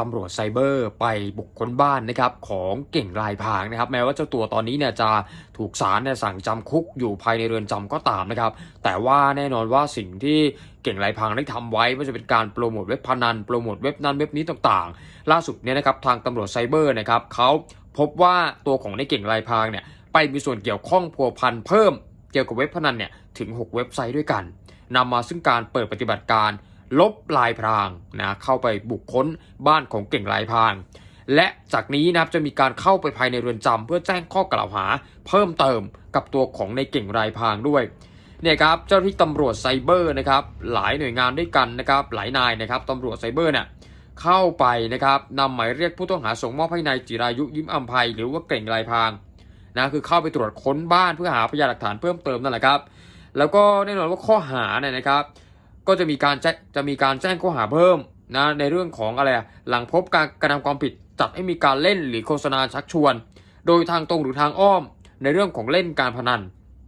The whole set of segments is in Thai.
ตำรวจไซเบอร์ไปบุกค้นบ้านนะครับของเก่งลายพางนะครับ แม้ว่าเจ้าตัวตอนนี้เนี่ยจะถูกศาลเนี่ยสั่งจำคุกอยู่ภายในเรือนจำก็ตามนะครับ แต่ว่าแน่นอนว่าสิ่งที่เก่งลายพางได้ทำไว้ไม่ว่าจะเป็นการโปรโมทเว็บพนันโปรโมทเว็บนั้นเว็บนี้ต่างๆ ล่าสุดเนี่ยนะครับทางตำรวจไซเบอร์นะครับเขาพบว่าตัวของในเก่งลายพางเนี่ยไปมีส่วนเกี่ยวข้องพัวพันเพิ่มเกี่ยวกับเว็บพนันเนี่ยถึง 6 เว็บไซต์ด้วยกันนำมาซึ่งการเปิดปฏิบัติการ ลบลายพรางนะเข้าไปบุกค้นบ้านของเก่งลายพราง และจากนี้นะครับจะมีการเข้าไปภายในเรือนจำเพื่อแจ้งข้อกล่าวหา เพิ่มเติมกับตัวของในเก่งลายพรางด้วยเนี่ยครับเจ้าหน้าที่ตำรวจไซเบอร์นะครับหลายหน่วยงานด้วยกันนะครับหลายนายนะครับตำรวจไซเบอร์เนี่ยเข้าไปนะครับนำหมายเรียกผู้ต้องหาส่งมอบให้นายจิรายุยิ้มอัมภัยหรือว่าเก่งลายพรางนะคือเข้าไปตรวจค้นบ้านเพื่อหาพยานหลักฐานเพิ่มเติมนั่นแหละครับ แล้วก็แน่นอนว่าข้อหาเนี่ยนะครับ ก็จะมีการแจ้งจะมีการแจ้งข้อหาเพิ่มนะในเรื่องของอะไรหลังพบการกระทำความผิดจัดให้มีการเล่นหรือโฆษณาชักชวน โดยทางตรงหรือทางอ้อมในเรื่องของเล่นการพนัน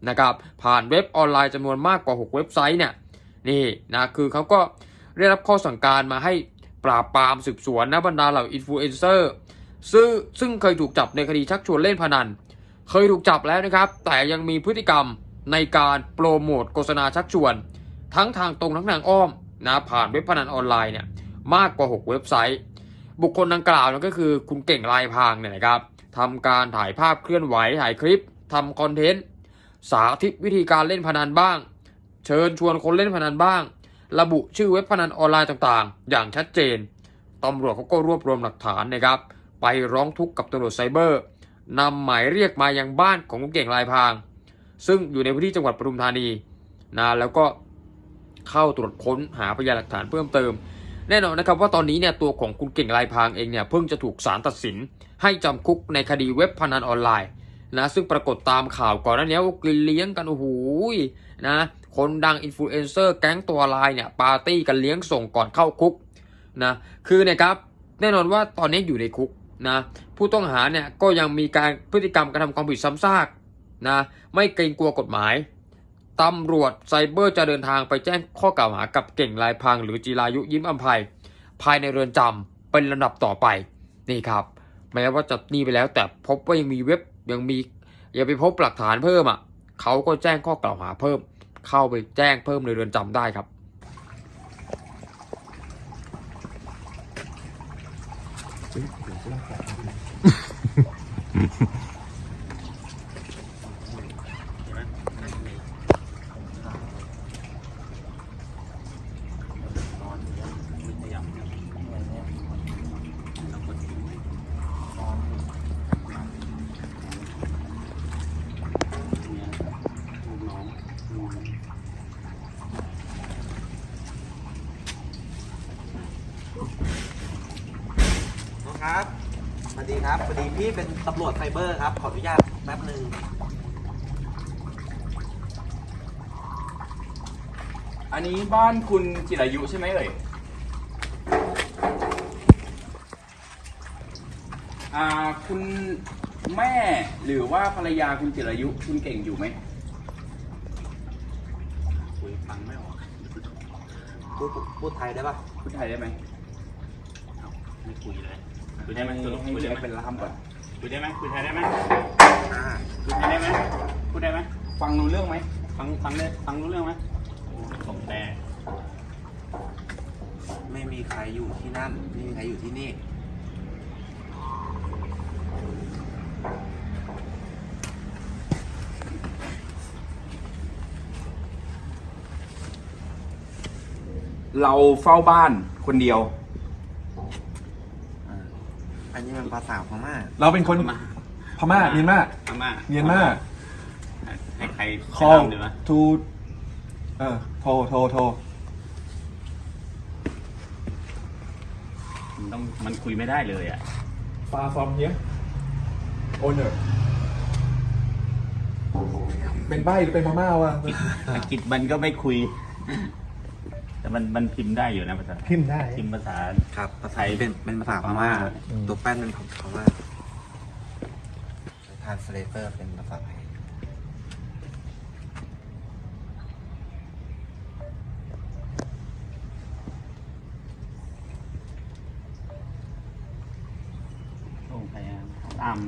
นะครับผ่านเว็บออนไลน์จำนวนมากกว่า 6 เว็บไซต์เนี่ยนี่นะคือเขาก็ได้รับข้อสั่งการมาให้ปราบปรามสืบสวนนะบรรดาเหล่าอินฟลูเอนเซอร์ซึ่งซึ่งเคยถูกจับในคดีชักชวนเล่นพนัน เคยถูกจับแล้วนะครับ แต่ยังมีพฤติกรรมในการโปรโมทโฆษณาชักชวน ทั้งทางตรงทั้งทางอ้อมนะผ่านเว็บพนันออนไลน์เนี่ยมากกว่า 6 เว็บไซต์ บุคคลดังกล่าวนั่นก็คือคุณเก่งลายพรางเนี่ยนะครับทำการถ่ายภาพเคลื่อนไหวถ่ายคลิปทำคอนเทนต์สาธิตวิธีการเล่นพนันบ้าง เชิญชวนคนเล่นพนันบ้าง ระบุชื่อเว็บพนันออนไลน์ต่างๆ อย่างชัดเจนตำรวจเขาก็รวบรวมหลักฐานนะครับ ไปร้องทุกข์กับตำรวจไซเบอร์นำหมายเรียกมายังบ้านของคุณเก่งลายพราง ซึ่งอยู่ในพื้นที่จังหวัดปทุมธานีนะแล้วก็ เข้าตรวจค้นหาพยานหลักฐานเพิ่มเติม แน่นอนนะครับว่าตอนนี้เนี่ยตัวของคุณเก่งลายพางเองเนี่ยเพิ่งจะถูกศาลตัดสิน ให้จำคุกในคดีเว็บพนันออนไลน์นะซึ่งปรากฏตามข่าวก่อนหน้านี้ว่ากินเลี้ยงกันโอ้โหนะคนดังอินฟลูเอนเซอร์แก๊งตัวลายเนี่ยปาร์ตี้กันเลี้ยงส่งก่อนเข้าคุกนะคือเนะครับแน่นอนว่าตอนนี้อยู่ในคุกนะผู้ต้องหาเนี่ยก็ยังมีการพฤติกรรมกระทำความผิดซ้ำซากนะไม่เกรงกลัวกฎหมาย ตำรวจไซเบอร์จะเดินทางไปแจ้งข้อกล่าวหากับเก่งลายพรางหรือจีรายุยิ้มอัมภัย ภายในเรือนจำเป็นลำดับต่อไปนี่ครับ แม้ว่าจะนี่ไปแล้ว แต่พบว่ายังมีเว็บยังมียังไปพบหลักฐานเพิ่มอะเขาก็แจ้งข้อกล่าวหาเพิ่ม เข้าไปแจ้งเพิ่มในเรือนจำได้ครับ ครับสวัสดีครับสวัสดีพี่เป็นตำรวจไซเบอร์ครับ ขออนุญาตแป๊บหนึ่งอันนี้บ้านคุณจิรายุใช่ไหมเอ่ย อ่าคุณแม่หรือว่าภรรยาคุณจิรายุคุณเก่งอยู่ไหมคุยฟังไม่ออกพูดพูดไทยได้ปะพูดไทยได้ไหมไม่คุยเลย คุยให้ได้ไหมให้สรุปคุยได้ให้ไหมเป็นล่ามก่อนคุยได้ไหมคุยไทยได้ไหมอ่าคุยไทยได้ไหมพูดได้ไหมฟังรู้เรื่องไหมฟังฟังได้ฟังรู้เรื่องไหมส่งแต่ไม่มีใครอยู่ที่นั่น ไม่มีใครอยู่ที่นี่ เราเฝ้าบ้านคนเดียว อันนี้มันภาษาพม่าเราเป็นคนมาพม่าเมียนมาพม่าเมียนมาให้ใคร call ดีไหม to เออโทรโทรโทรมันต้องมันคุยไม่ได้เลยอะ far from here owner เป็นใบหรือเป็นพม่าวะอังกฤษมันก็ไม่คุย แต่มันมันพิมพ์ได้อยู่นะภาษาพิมพ์ได้ พิมพ์ภาษา ครับภาษาไทยเป็นเป็นภาษาพม่าอืม ตัวแป้นเป็นพม่าทานสเลเตอร์เป็นภาษาไทย อาร์ม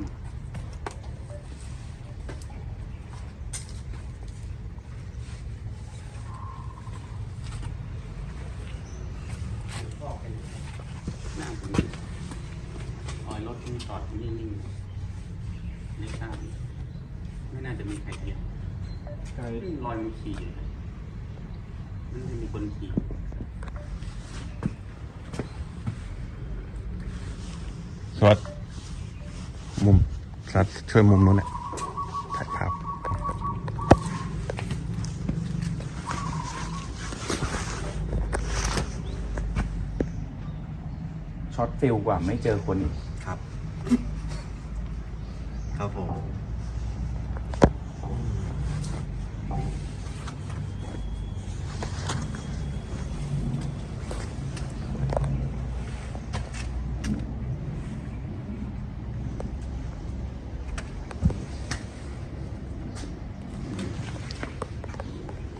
น่าจะมีรอยรถที่จอดอยู่ นิ่งๆไม่ทราบไม่น่าจะมีใครเหยียบไกลนี่รอยมันขี่เลยนะมันไม่มีคนขี่สวัสดมุมสัดช่วยมุมนู้นน่ะถ่ายภาพช็อตฟิลกว่าไม่เจอคนอีก ครับครับผม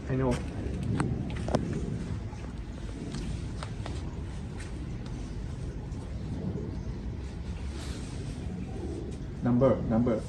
ไอ้ number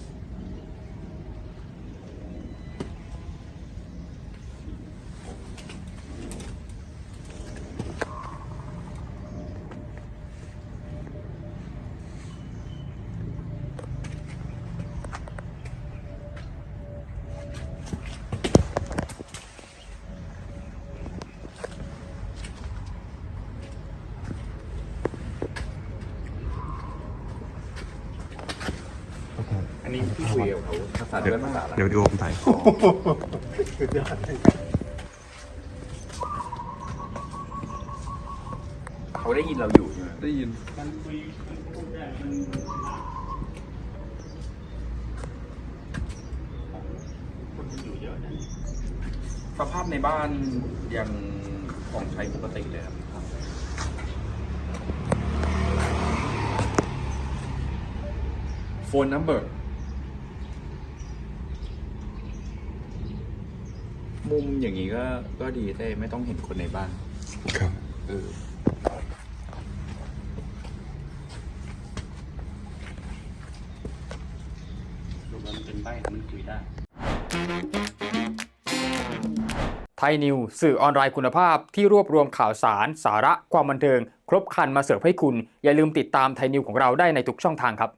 กับเขาภาษาเดี๋ยวด้วยภาษาอะไรเดี๋ยวดูผมถ่ายเขาได้ยินเราอยู่ใช่ไหมได้ยินมันคุยมันพูดได้มันคนมันอยู่เยอะนะสภาพในบ้านยังของใช้ปกติเลยครับโฟน number มุ มอย่างนี้ก็ก็ดีแต่ไม่ต้องเห็นคนในบ้านครับ เออดูว่ามันเป็นใบแล้วมันคุยได้ ไทยนิว สื่อออนไลน์คุณภาพที่รวบรวมข่าวสาร สาระความบันเทิง ครบครันมาเสิร์ฟให้คุณ อย่าลืมติดตามไทยนิวของเราได้ในทุกช่องทางครับ